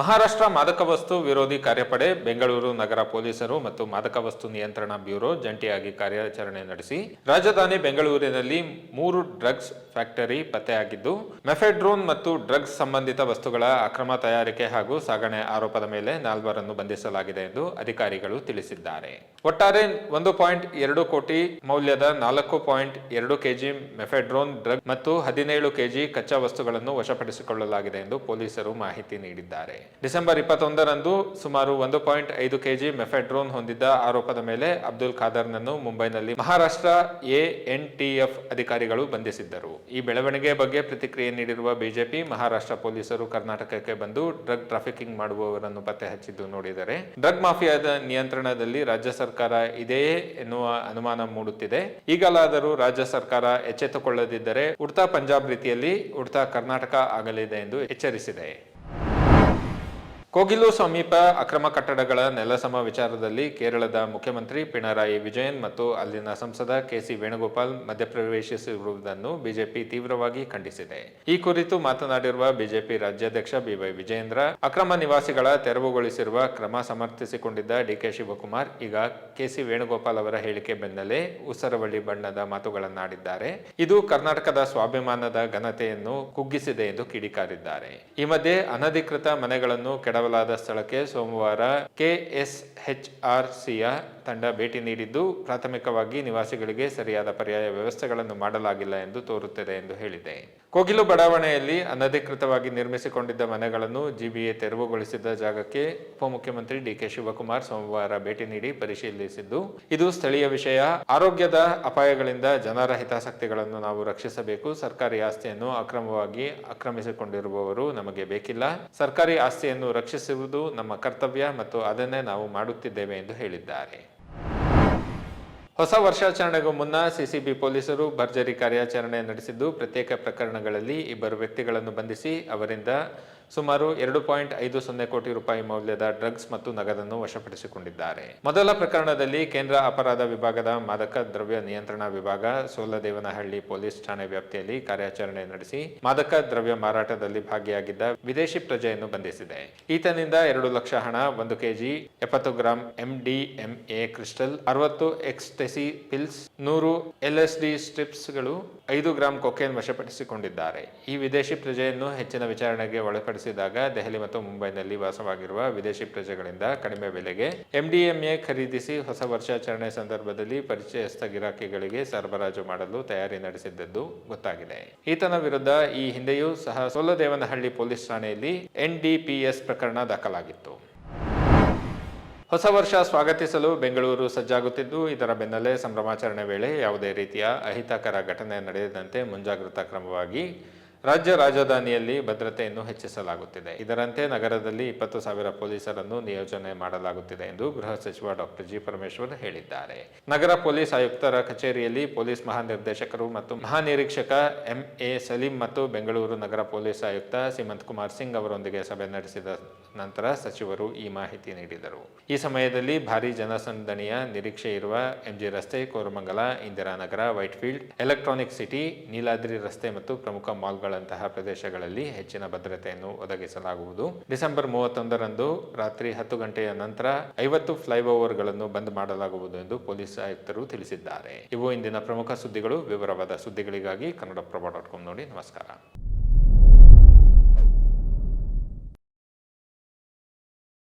ಮಹಾರಾಷ್ಟ್ರ ಮಾದಕ ವಸ್ತು ವಿರೋಧಿ ಕಾರ್ಯಪಡೆ, ಬೆಂಗಳೂರು ನಗರ ಪೊಲೀಸರು ಮತ್ತು ಮಾದಕ ವಸ್ತು ನಿಯಂತ್ರಣ ಬ್ಯೂರೋ ಜಂಟಿಯಾಗಿ ಕಾರ್ಯಾಚರಣೆ ನಡೆಸಿ, ರಾಜಧಾನಿ ಬೆಂಗಳೂರಿನಲ್ಲಿ ಮೂರು ಡ್ರಗ್ಸ್ ಫ್ಯಾಕ್ಟರಿ ಪತ್ತೆಯಾಗಿದ್ದು, ಮೆಫೆಡ್ರೋನ್ ಮತ್ತು ಡ್ರಗ್ಸ್ ಸಂಬಂಧಿತ ವಸ್ತುಗಳ ಅಕ್ರಮ ತಯಾರಿಕೆ ಹಾಗೂ ಸಾಗಣೆ ಆರೋಪದ ಮೇಲೆ ನಾಲ್ವರನ್ನು ಬಂಧಿಸಲಾಗಿದೆ ಎಂದು ಅಧಿಕಾರಿಗಳು ತಿಳಿಸಿದ್ದಾರೆ. ಒಟ್ಟಾರೆ ಒಂದು ಪಾಯಿಂಟ್ ಎರಡು ಕೋಟಿ ಮೌಲ್ಯದ ನಾಲ್ಕು ಪಾಯಿಂಟ್ ಎರಡು ಕೆಜಿ ಮೆಫೆಡ್ರೋನ್ ಡ್ರಗ್ ಮತ್ತು ಹದಿನೇಳು ಕೆಜಿ ಕಚ್ಚಾ ವಸ್ತುಗಳನ್ನು ವಶಪಡಿಸಿಕೊಳ್ಳಲಾಗಿದೆ ಎಂದು ಪೊಲೀಸರು ಮಾಹಿತಿ ನೀಡಿದ್ದಾರೆ. ಡಿಸೆಂಬರ್ ಇಪ್ಪತ್ತೊಂದರಂದು ಸುಮಾರು ಒಂದು ಪಾಯಿಂಟ್ ಐದು ಕೆಜಿ ಮೆಫೆಡ್ರೋನ್ ಹೊಂದಿದ್ದ ಆರೋಪದ ಮೇಲೆ ಅಬ್ದುಲ್ ಖಾದರ್ನನ್ನು ಮುಂಬೈನಲ್ಲಿ ಮಹಾರಾಷ್ಟ್ರ ಎಎನ್ಟಿಎಫ್ ಅಧಿಕಾರಿಗಳು ಬಂಧಿಸಿದ್ದರು. ಈ ಬೆಳವಣಿಗೆ ಬಗ್ಗೆ ಪ್ರತಿಕ್ರಿಯೆ ನೀಡಿರುವ ಬಿಜೆಪಿ, ಮಹಾರಾಷ್ಟ್ರ ಪೊಲೀಸರು ಕರ್ನಾಟಕಕ್ಕೆ ಬಂದು ಡ್ರಗ್ ಟ್ರಾಫಿಕಿಂಗ್ ಮಾಡುವವರನ್ನು ಪತ್ತೆ ಹಚ್ಚಿದ್ದು ನೋಡಿದರೆ, ಡ್ರಗ್ ಮಾಫಿಯಾದ ನಿಯಂತ್ರಣದಲ್ಲಿ ರಾಜ್ಯ ಸರ್ಕಾರ ಇದೆಯೇ ಎನ್ನುವ ಅನುಮಾನ ಮೂಡುತ್ತಿದೆ. ಈಗಲಾದರೂ ರಾಜ್ಯ ಸರ್ಕಾರ ಎಚ್ಚೆತ್ತುಕೊಳ್ಳದಿದ್ದರೆ ಉಡ್ತಾ ಪಂಜಾಬ್ ರೀತಿಯಲ್ಲಿ ಉಡ್ತಾ ಕರ್ನಾಟಕ ಆಗಲಿದೆ ಎಂದು ಎಚ್ಚರಿಸಿದೆ. ಕೋಗಿಲು ಸಮೀಪ ಅಕ್ರಮ ಕಟ್ಟಡಗಳ ನೆಲಸಮ ವಿಚಾರದಲ್ಲಿ ಕೇರಳದ ಮುಖ್ಯಮಂತ್ರಿ ಪಿಣರಾಯಿ ವಿಜಯನ್ ಮತ್ತು ಅಲ್ಲಿನ ಸಂಸದ ಕೆಸಿ ವೇಣುಗೋಪಾಲ್ ಮಧ್ಯಪ್ರವೇಶಿಸಿರುವುದನ್ನು ಬಿಜೆಪಿ ತೀವ್ರವಾಗಿ ಖಂಡಿಸಿದೆ. ಈ ಕುರಿತು ಮಾತನಾಡಿರುವ ಬಿಜೆಪಿ ರಾಜ್ಯಾಧ್ಯಕ್ಷ ಬಿವೈ ವಿಜಯೇಂದ್ರ, ಅಕ್ರಮ ನಿವಾಸಿಗಳ ತೆರವುಗೊಳಿಸಿರುವ ಕ್ರಮ ಸಮರ್ಥಿಸಿಕೊಂಡಿದ್ದ ಡಿಕೆ ಶಿವಕುಮಾರ್, ಈಗ ಕೆಸಿ ವೇಣುಗೋಪಾಲ್ ಅವರ ಹೇಳಿಕೆ ಬೆನ್ನಲ್ಲೇ ಉಸರವಳ್ಳಿ ಬಣ್ಣದ ಮಾತುಗಳನ್ನಾಡಿದ್ದಾರೆ. ಇದು ಕರ್ನಾಟಕದ ಸ್ವಾಭಿಮಾನದ ಘನತೆಯನ್ನು ಕುಗ್ಗಿಸಿದೆ ಎಂದು ಕಿಡಿಕಾರಿದ್ದಾರೆ. ಈ ಮಧ್ಯೆ ಅನಧಿಕೃತ ಮನೆಗಳನ್ನು ಕೆಡವಲಾದ ಸ್ಥಳಕ್ಕೆ ಸೋಮವಾರ ಕೆಎಸ್ಎಚ್ಆರ್ಸಿಯ ತಂಡ ಭೇಟಿ ನೀಡಿದ್ದು, ಪ್ರಾಥಮಿಕವಾಗಿ ನಿವಾಸಿಗಳಿಗೆ ಸರಿಯಾದ ಪರ್ಯಾಯ ವ್ಯವಸ್ಥೆಗಳನ್ನು ಮಾಡಲಾಗಿಲ್ಲ ಎಂದು ತೋರುತ್ತದೆ ಎಂದು ಹೇಳಿದೆ. ಕೋಗಿಲು ಬಡಾವಣೆಯಲ್ಲಿ ಅನಧಿಕೃತವಾಗಿ ನಿರ್ಮಿಸಿಕೊಂಡಿದ್ದ ಮನೆಗಳನ್ನು ಜಿಬಿಎ ತೆರವುಗೊಳಿಸಿದ ಜಾಗಕ್ಕೆ ಉಪಮುಖ್ಯಮಂತ್ರಿ ಡಿಕೆ ಶಿವಕುಮಾರ್ ಸೋಮವಾರ ಭೇಟಿ ನೀಡಿ ಪರಿಶೀಲಿಸಿದ್ದು, ಇದು ಸ್ಥಳೀಯ ವಿಷಯ. ಆರೋಗ್ಯದ ಅಪಾಯಗಳಿಂದ ಜನರ ಹಿತಾಸಕ್ತಿಗಳನ್ನು ನಾವು ರಕ್ಷಿಸಬೇಕು. ಸರ್ಕಾರಿ ಆಸ್ತಿಯನ್ನು ಅಕ್ರಮವಾಗಿ ಆಕ್ರಮಿಸಿಕೊಂಡಿರುವವರು ನಮಗೆ ಬೇಕಿಲ್ಲ. ಸರ್ಕಾರಿ ಆಸ್ತಿಯನ್ನು ರಕ್ಷಿಸುವುದು ನಮ್ಮ ಕರ್ತವ್ಯ ಮತ್ತು ಅದನ್ನೇ ನಾವು ಮಾಡುತ್ತಿದ್ದೇವೆ ಎಂದು ಹೇಳಿದ್ದಾರೆ. ಹೊಸ ವರ್ಷಾಚರಣೆಗೂ ಮುನ್ನ ಸಿಸಿಬಿ ಪೊಲೀಸರು ಭರ್ಜರಿ ಕಾರ್ಯಾಚರಣೆ ನಡೆಸಿದ್ದು ಪ್ರತ್ಯೇಕ ಪ್ರಕರಣಗಳಲ್ಲಿ ಇಬ್ಬರು ವ್ಯಕ್ತಿಗಳನ್ನು ಬಂಧಿಸಿ ಅವರಿಂದ ಸುಮಾರು ಎರಡು ಪಾಯಿಂಟ್ ಐದು ಸೊನ್ನೆ ಕೋಟಿ ರೂಪಾಯಿ ಮೌಲ್ಯದ ಡ್ರಗ್ಸ್ ಮತ್ತು ನಗದನ್ನು ವಶಪಡಿಸಿಕೊಂಡಿದ್ದಾರೆ. ಮೊದಲ ಪ್ರಕರಣದಲ್ಲಿ ಕೇಂದ್ರ ಅಪರಾಧ ವಿಭಾಗದ ಮಾದಕ ದ್ರವ್ಯ ನಿಯಂತ್ರಣ ವಿಭಾಗ ಸೋಲದೇವನಹಳ್ಳಿ ಪೊಲೀಸ್ ಠಾಣೆ ವ್ಯಾಪ್ತಿಯಲ್ಲಿ ಕಾರ್ಯಾಚರಣೆ ನಡೆಸಿ ಮಾದಕ ದ್ರವ್ಯ ಮಾರಾಟದಲ್ಲಿ ಭಾಗಿಯಾಗಿದ್ದ ವಿದೇಶಿ ಪ್ರಜೆಯನ್ನು ಬಂಧಿಸಿದೆ. ಈತನಿಂದ ಎರಡು ಲಕ್ಷ ಹಣ, ಒಂದು ಕೆಜಿ ಎಪ್ಪತ್ತು ಗ್ರಾಂ ಎಂಡಿಎಂಎ ಕ್ರಿಸ್ಟಲ್, ಅರವತ್ತು ಎಕ್ಸ್ಟೆಸಿ ಪಿಲ್ಸ್ ನೂರು ಎಲ್ಎಸ್ಡಿ ಸ್ಟ್ರಿಪ್ಸ್ಗಳು ಐದು ಗ್ರಾಂ ಕೊಕೇನ್ ವಶಪಡಿಸಿಕೊಂಡಿದ್ದಾರೆ. ಈ ವಿದೇಶಿ ಪ್ರಜೆಯನ್ನು ಹೆಚ್ಚಿನ ವಿಚಾರಣೆಗೆ ಒಳಪಡಿಸಿದಾಗ ದೆಹಲಿ ಮತ್ತು ಮುಂಬೈನಲ್ಲಿ ವಾಸವಾಗಿರುವ ವಿದೇಶಿ ಪ್ರಜೆಗಳಿಂದ ಕಡಿಮೆ ಬೆಲೆಗೆ ಎಂಡಿಎಂಎ ಖರೀದಿಸಿ ಹೊಸ ವರ್ಷಾಚರಣೆ ಸಂದರ್ಭದಲ್ಲಿ ಪರಿಚಯಸ್ಥ ಗಿರಾಕಿಗಳಿಗೆ ಸರಬರಾಜು ಮಾಡಲು ತಯಾರಿ ನಡೆಸಿದ್ದದ್ದು ಗೊತ್ತಾಗಿದೆ. ಈತನ ವಿರುದ್ಧ ಈ ಹಿಂದೆಯೂ ಸಹ ಸೋಲದೇವನಹಳ್ಳಿ ಪೊಲೀಸ್ ಠಾಣೆಯಲ್ಲಿ ಎನ್ಡಿಪಿಎಸ್ ಪ್ರಕರಣ ದಾಖಲಾಗಿತ್ತು. ಹೊಸ ವರ್ಷ ಸ್ವಾಗತಿಸಲು ಬೆಂಗಳೂರು ಸಜ್ಜಾಗುತ್ತಿದ್ದು, ಇದರ ಬೆನ್ನಲ್ಲೇ ಸಂಭ್ರಮಾಚರಣೆ ವೇಳೆ ಯಾವುದೇ ರೀತಿಯ ಅಹಿತಕರ ಘಟನೆ ನಡೆಯದಂತೆ ಮುಂಜಾಗ್ರತಾ ಕ್ರಮವಾಗಿ ರಾಜ್ಯ ರಾಜಧಾನಿಯಲ್ಲಿ ಭದ್ರತೆಯನ್ನು ಹೆಚ್ಚಿಸಲಾಗುತ್ತಿದೆ. ಇದರಂತೆ ನಗರದಲ್ಲಿ ಇಪ್ಪತ್ತು ಸಾವಿರ ಪೊಲೀಸರನ್ನು ನಿಯೋಜನೆ ಮಾಡಲಾಗುತ್ತಿದೆ ಎಂದು ಗೃಹ ಸಚಿವ ಡಾಕ್ಟರ್ ಜಿ ಪರಮೇಶ್ವರ್ ಹೇಳಿದ್ದಾರೆ. ನಗರ ಪೊಲೀಸ್ ಆಯುಕ್ತರ ಕಚೇರಿಯಲ್ಲಿ ಪೊಲೀಸ್ ಮಹಾನಿರ್ದೇಶಕರು ಮತ್ತು ಮಹಾನಿರೀಕ್ಷಕ ಎಂ ಎ ಸಲೀಂ ಮತ್ತು ಬೆಂಗಳೂರು ನಗರ ಪೊಲೀಸ್ ಆಯುಕ್ತ ಸಿಮಂತ್ ಕುಮಾರ್ ಸಿಂಗ್ ಅವರೊಂದಿಗೆ ಸಭೆ ನಡೆಸಿದ ನಂತರ ಸಚಿವರು ಈ ಮಾಹಿತಿ ನೀಡಿದರು. ಈ ಸಮಯದಲ್ಲಿ ಭಾರೀ ಜನಸಂದಣಿಯ ನಿರೀಕ್ಷೆ ಇರುವ ಎಂಜಿ ರಸ್ತೆ, Koramangala, Indiranagar, Whitefield, Electronic City, Neeladri ರಸ್ತೆ ಮತ್ತು ಪ್ರಮುಖ ಮಾಲ್ಗಳಂತಹ ಪ್ರದೇಶಗಳಲ್ಲಿ ಹೆಚ್ಚಿನ ಭದ್ರತೆಯನ್ನು ಒದಗಿಸಲಾಗುವುದು. ಡಿಸೆಂಬರ್ ಮೂವತ್ತೊಂದರಂದು ರಾತ್ರಿ ಹತ್ತು ಗಂಟೆಯ ನಂತರ ಐವತ್ತು ಫ್ಲೈಓವರ್ಗಳನ್ನು ಬಂದ್ ಮಾಡಲಾಗುವುದು ಎಂದು ಪೊಲೀಸ್ ಆಯುಕ್ತರು ತಿಳಿಸಿದ್ದಾರೆ. ಇವು ಇಂದಿನ ಪ್ರಮುಖ ಸುದ್ದಿಗಳು. ವಿವರವಾದ ಸುದ್ದಿಗಳಿಗಾಗಿ ಕನ್ನಡಪ್ರಭ ಡಾಟ್ ಕಾಮ್ ನೋಡಿ. ನಮಸ್ಕಾರ.